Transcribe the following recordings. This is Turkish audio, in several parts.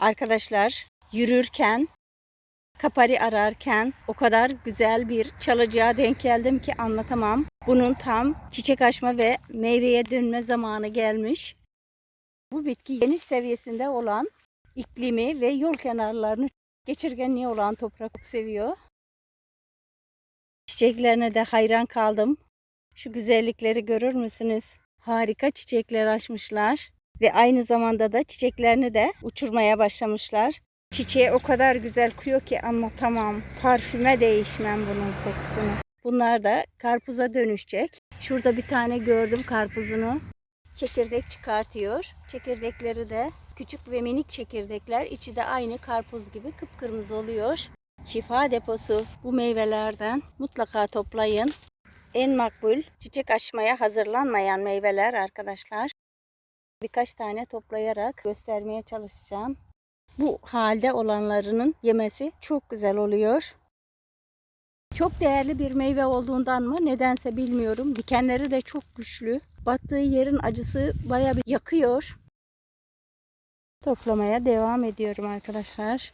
Arkadaşlar yürürken kapari ararken o kadar güzel bir çalıcıya denk geldim ki anlatamam. Bunun tam çiçek açma ve meyveye dönme zamanı gelmiş. Bu bitki geniş seviyesinde olan iklimi ve yol kenarlarını geçirgenliği olan toprak seviyor. Çiçeklerine de hayran kaldım. Şu güzellikleri görür müsünüz? Harika çiçekler açmışlar ve aynı zamanda da çiçeklerini de uçurmaya başlamışlar. Çiçeği o kadar güzel kokuyor ki anlatamam. Parfüme değişmem bunun kokusunu. Bunlar da karpuza dönüşecek. Şurada bir tane gördüm karpuzunu. Çekirdek çıkartıyor. Çekirdekleri de küçük ve minik çekirdekler. İçi de aynı karpuz gibi kıpkırmızı oluyor. Şifa deposu bu meyvelerden mutlaka toplayın. En makbul çiçek açmaya hazırlanmayan meyveler arkadaşlar. Birkaç tane toplayarak göstermeye çalışacağım. Bu halde olanlarının yemesi çok güzel oluyor. Çok değerli bir meyve olduğundan mı nedense bilmiyorum. Dikenleri de çok güçlü. Battığı yerin acısı baya bir yakıyor. Toplamaya devam ediyorum arkadaşlar.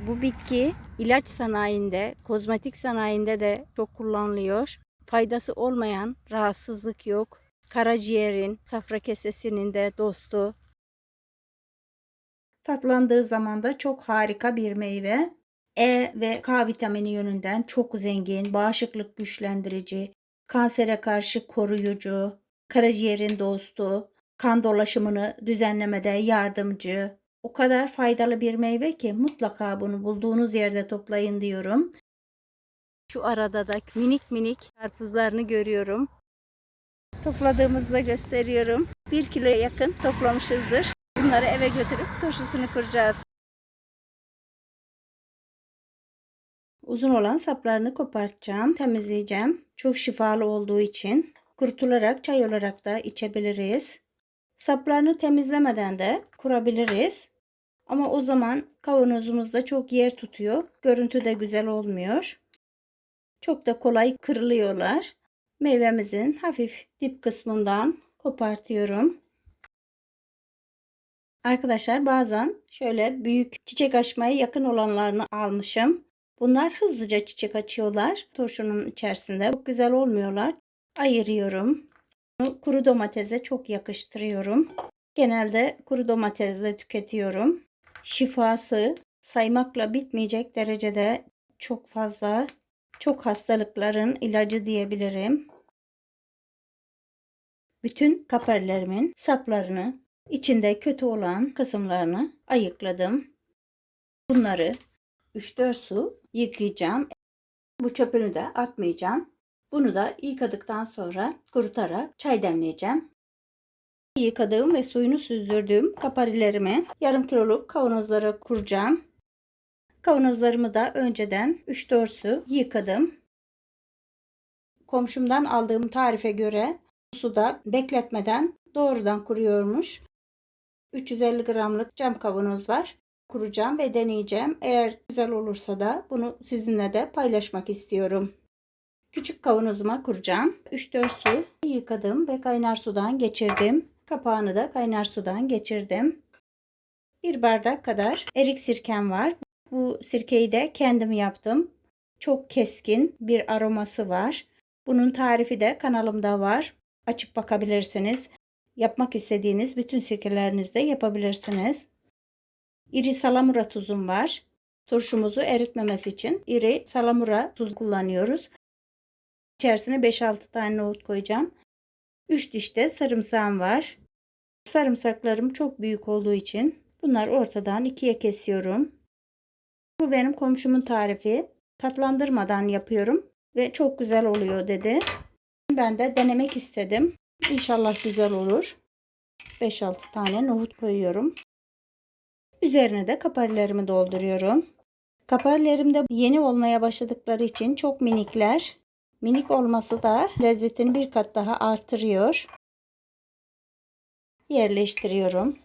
Bu bitki ilaç sanayinde, kozmetik sanayinde de çok kullanılıyor. Faydası olmayan rahatsızlık yok. Karaciğerin, safra kesesinin de dostu. Tatlandığı zaman da çok harika bir meyve. E ve K vitamini yönünden çok zengin, bağışıklık güçlendirici, kansere karşı koruyucu, karaciğerin dostu, kan dolaşımını düzenlemede yardımcı. O kadar faydalı bir meyve ki mutlaka bunu bulduğunuz yerde toplayın diyorum. Şu arada da minik minik karpuzlarını görüyorum. Topladığımızda gösteriyorum. Bir kiloya yakın toplamışızdır. Bunları eve götürüp turşusunu kuracağız. Uzun olan saplarını kopartacağım, temizleyeceğim. Çok şifalı olduğu için kurutularak çay olarak da içebiliriz. Saplarını temizlemeden de kurabiliriz. Ama o zaman kavanozumuzda çok yer tutuyor. Görüntü de güzel olmuyor. Çok da kolay kırılıyorlar. Meyvemizin hafif dip kısmından kopartıyorum. Arkadaşlar bazen şöyle büyük çiçek açmaya yakın olanlarını almışım. Bunlar hızlıca çiçek açıyorlar. Turşunun içerisinde çok güzel olmuyorlar. Ayırıyorum. Bunu Kuru domatese çok yakıştırıyorum. Genelde kuru domatesle tüketiyorum. Şifası saymakla bitmeyecek derecede çok fazla. Çok hastalıkların ilacı diyebilirim. Bütün kaperlerimin saplarını, içinde kötü olan kısımlarını ayıkladım. Bunları 3-4 su yıkayacağım. Bu çöpünü de atmayacağım. Bunu da yıkadıktan sonra kurutarak çay demleyeceğim. Yıkadığım ve suyunu süzdürdüğüm kaparilerimi yarım kiloluk kavanozlara kuracağım. Kavanozlarımı da önceden 3-4 su yıkadım. Komşumdan aldığım tarife göre suda bekletmeden doğrudan kuruyormuş. 350 gramlık cam kavanoz var. Kuracağım ve deneyeceğim. Eğer güzel olursa da bunu sizinle de paylaşmak istiyorum. Küçük kavanozuma kuracağım. 3-4 su yıkadım ve kaynar sudan geçirdim. Kapağını da kaynar sudan geçirdim. Bir bardak kadar erik sirkem var. Bu sirkeyi de kendim yaptım. Çok keskin bir aroması var. Bunun tarifi de kanalımda var. Açıp bakabilirsiniz. Yapmak istediğiniz bütün sirkelerinizde yapabilirsiniz. İri salamura tuzum var. Turşumuzu eritmemesi için iri salamura tuz kullanıyoruz. İçerisine 5-6 tane nohut koyacağım. 3 diş de sarımsağım var. Sarımsaklarım çok büyük olduğu için bunlar ortadan ikiye kesiyorum. Bu benim komşumun tarifi. Tatlandırmadan yapıyorum ve çok güzel oluyor dedi. Ben de denemek istedim. İnşallah güzel olur. 5-6 tane nohut koyuyorum. Üzerine de kaparilerimi dolduruyorum. Kaparilerim de yeni olmaya başladıkları için çok minikler. Minik olması da lezzetini bir kat daha artırıyor. Yerleştiriyorum.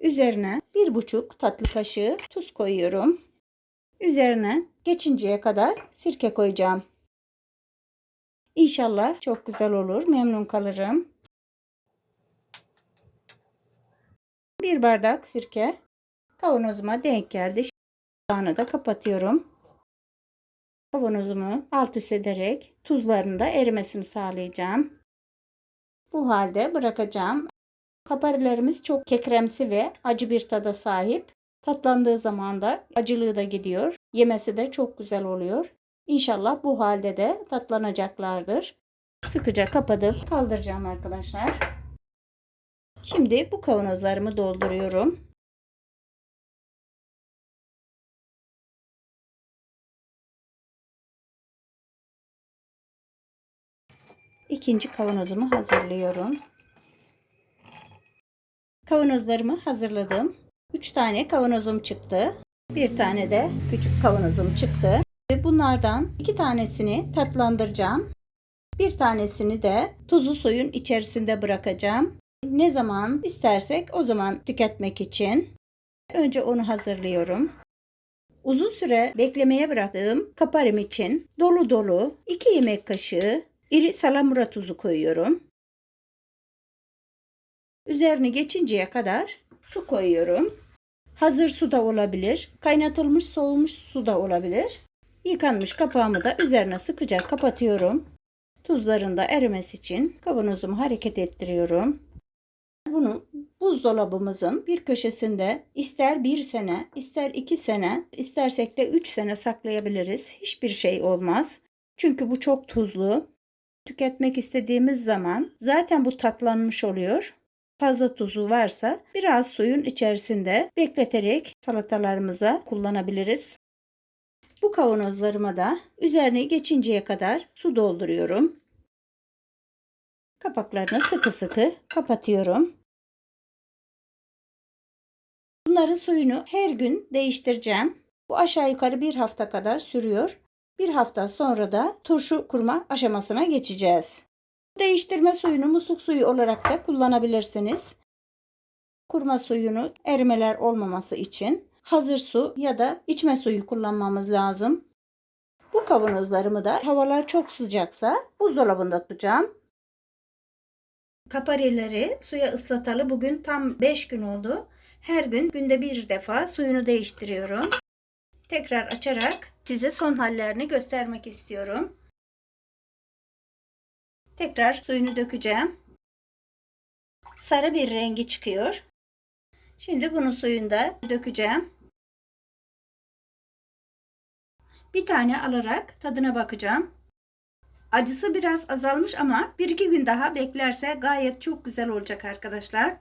Üzerine bir buçuk tatlı kaşığı tuz koyuyorum. Üzerine geçinceye kadar sirke koyacağım. İnşallah çok güzel olur. Memnun kalırım. Bir bardak sirke kavanozuma denk geldi. Şimdi da kapatıyorum. Kavanozumu alt üst ederek tuzlarını da erimesini sağlayacağım. Bu halde bırakacağım. Kaparilerimiz çok kekremsi ve acı bir tada sahip. Tatlandığı zaman da acılığı da gidiyor. Yemesi de çok güzel oluyor. İnşallah bu halde de tatlanacaklardır. Sıkıca kapatıp kaldıracağım arkadaşlar. Şimdi bu kavanozlarımı dolduruyorum. İkinci kavanozumu hazırlıyorum. Kavanozlarımı hazırladım. 3 tane kavanozum çıktı. Bir tane de küçük kavanozum çıktı. Ve bunlardan iki tanesini tatlandıracağım. Bir tanesini de tuzlu suyun içerisinde bırakacağım. Ne zaman istersek o zaman tüketmek için. Önce onu hazırlıyorum. Uzun süre beklemeye bıraktığım kaparim için dolu dolu 2 yemek kaşığı iri salamura tuzu koyuyorum. Üzerini geçinceye kadar su koyuyorum. Hazır su da olabilir. Kaynatılmış soğumuş su da olabilir. Yıkanmış kapağımı da üzerine sıkıca kapatıyorum. Tuzların da erimesi için kavanozumu hareket ettiriyorum. Bunu buzdolabımızın bir köşesinde ister bir sene, ister iki sene, istersek de üç sene saklayabiliriz. Hiçbir şey olmaz. Çünkü bu çok tuzlu. Tüketmek istediğimiz zaman zaten bu tatlanmış oluyor. Fazla tuzu varsa biraz suyun içerisinde bekleterek salatalarımıza kullanabiliriz. Bu kavanozlarıma da üzerine geçinceye kadar su dolduruyorum. Kapaklarını sıkı sıkı kapatıyorum. Bunların suyunu her gün değiştireceğim. Bu aşağı yukarı bir hafta kadar sürüyor. Bir hafta sonra da turşu kurma aşamasına geçeceğiz. Değiştirme suyunu musluk suyu olarak da kullanabilirsiniz. Kurma suyunu erimeler olmaması için hazır su ya da içme suyu kullanmamız lazım. Bu kavanozlarımı da havalar çok sıcaksa buzdolabında tutacağım. Kaparileri suya ıslatalı bugün tam 5 gün oldu. Her gün günde bir defa suyunu değiştiriyorum. Tekrar açarak size son hallerini göstermek istiyorum. Tekrar suyunu dökeceğim. Sarı bir rengi çıkıyor. Şimdi bunun suyunu da dökeceğim. Bir tane alarak tadına bakacağım. Acısı biraz azalmış ama bir iki gün daha beklerse gayet çok güzel olacak arkadaşlar.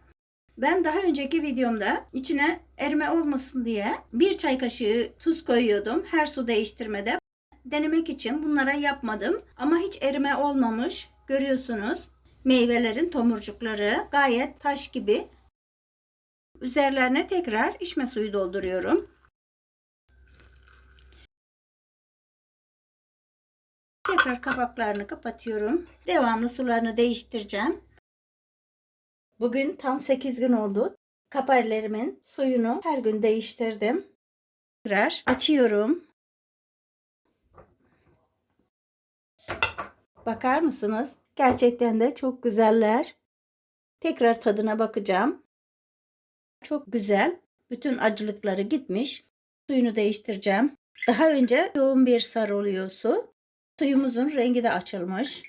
Ben daha önceki videomda içine erime olmasın diye bir çay kaşığı tuz koyuyordum her su değiştirmede. Denemek için bunlara yapmadım ama hiç erime olmamış. Görüyorsunuz meyvelerin tomurcukları gayet taş gibi. Üzerlerine tekrar içme suyu dolduruyorum. Tekrar kapaklarını kapatıyorum. Devamlı sularını değiştireceğim. Bugün tam 8 gün oldu. Kaparilerimin suyunu her gün değiştirdim. Tekrar açıyorum. Bakar mısınız? Gerçekten de çok güzeller. Tekrar tadına bakacağım. Çok güzel. Bütün acılıkları gitmiş. Suyunu değiştireceğim. Daha önce yoğun bir sarı oluyor su. Suyumuzun rengi de açılmış.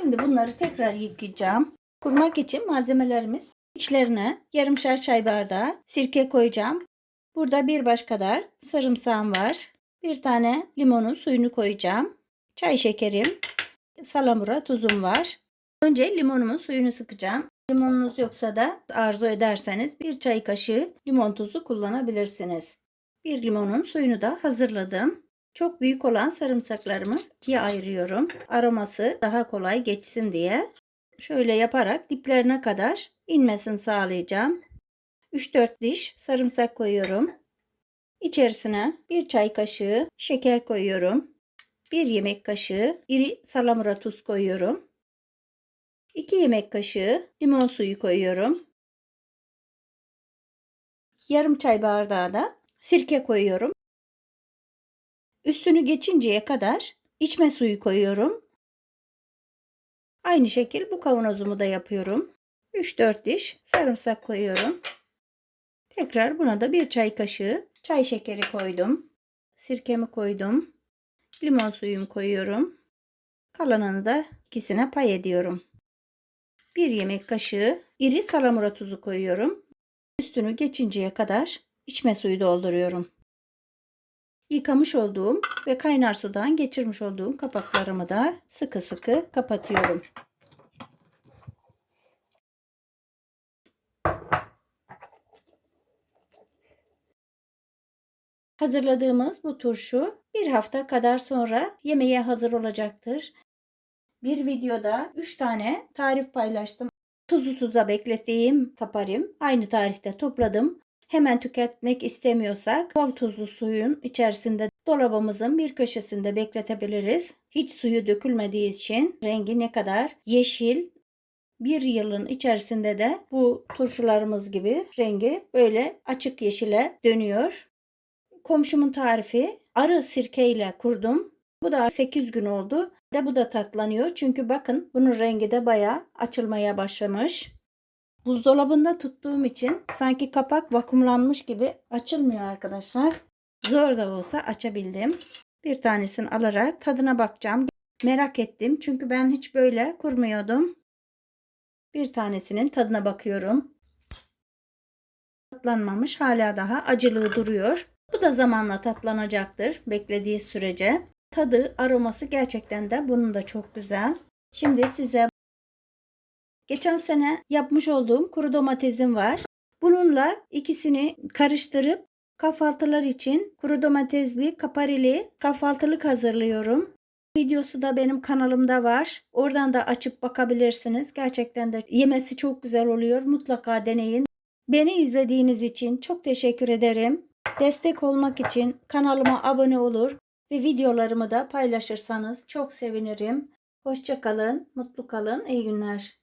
Şimdi bunları tekrar yıkayacağım. Kurmak için malzemelerimiz içlerine yarımşar çay bardağı sirke koyacağım. Burada bir baş kadar sarımsağım var. Bir tane limonun suyunu koyacağım. Çay şekerim, salamura tuzum var. Önce limonumun suyunu sıkacağım. Limonunuz yoksa da arzu ederseniz bir çay kaşığı limon tuzu kullanabilirsiniz. Bir limonun suyunu da hazırladım. Çok büyük olan sarımsaklarımı ikiye ayırıyorum. Aroması daha kolay geçsin diye. Şöyle yaparak diplerine kadar inmesini sağlayacağım. 3-4 diş sarımsak koyuyorum. İçerisine bir çay kaşığı şeker koyuyorum. Bir yemek kaşığı iri salamura tuz koyuyorum. 2 yemek kaşığı limon suyu koyuyorum. Yarım çay bardağı da sirke koyuyorum. Üstünü geçinceye kadar içme suyu koyuyorum. Aynı şekil bu kavanozumu da yapıyorum. 3-4 diş sarımsak koyuyorum. Tekrar buna da bir çay kaşığı çay şekeri koydum. Sirkemi koydum. Limon suyumu koyuyorum. Kalanını da ikisine pay ediyorum. Bir yemek kaşığı iri salamura tuzu koyuyorum. Üstünü geçinceye kadar içme suyu dolduruyorum. Yıkamış olduğum ve kaynar sudan geçirmiş olduğum kapaklarımı da sıkı sıkı kapatıyorum. Hazırladığımız bu turşu bir hafta kadar sonra yemeğe hazır olacaktır. Bir videoda 3 tane tarif paylaştım. Tuzu tuza beklettiğim kaparim aynı tarihte topladım. Hemen tüketmek istemiyorsak bol tuzlu suyun içerisinde dolabımızın bir köşesinde bekletebiliriz. Hiç suyu dökülmediği için rengi ne kadar yeşil bir yılın içerisinde de bu turşularımız gibi rengi böyle açık yeşile dönüyor. Komşumun tarifi arı sirkeyle kurdum. Bu da 8 gün oldu. De bu da tatlanıyor. Çünkü bakın bunun rengi de baya açılmaya başlamış. Buzdolabında tuttuğum için sanki kapak vakumlanmış gibi açılmıyor arkadaşlar. Zor da olsa açabildim. Bir tanesini alarak tadına bakacağım. Merak ettim çünkü ben hiç böyle kurmuyordum. Bir tanesinin tadına bakıyorum. Tatlanmamış hala daha acılığı duruyor. Bu da zamanla tatlanacaktır beklediği sürece. Tadı, aroması gerçekten de bunun da çok güzel. Şimdi size geçen sene yapmış olduğum kuru domatesim var. Bununla ikisini karıştırıp kahvaltılar için kuru domatesli, kaparili kahvaltılık hazırlıyorum. Videosu da benim kanalımda var. Oradan da açıp bakabilirsiniz. Gerçekten de yemesi çok güzel oluyor. Mutlaka deneyin. Beni izlediğiniz için çok teşekkür ederim. Destek olmak için kanalıma abone olur ve videolarımı da paylaşırsanız çok sevinirim. Hoşçakalın, mutlu kalın, iyi günler.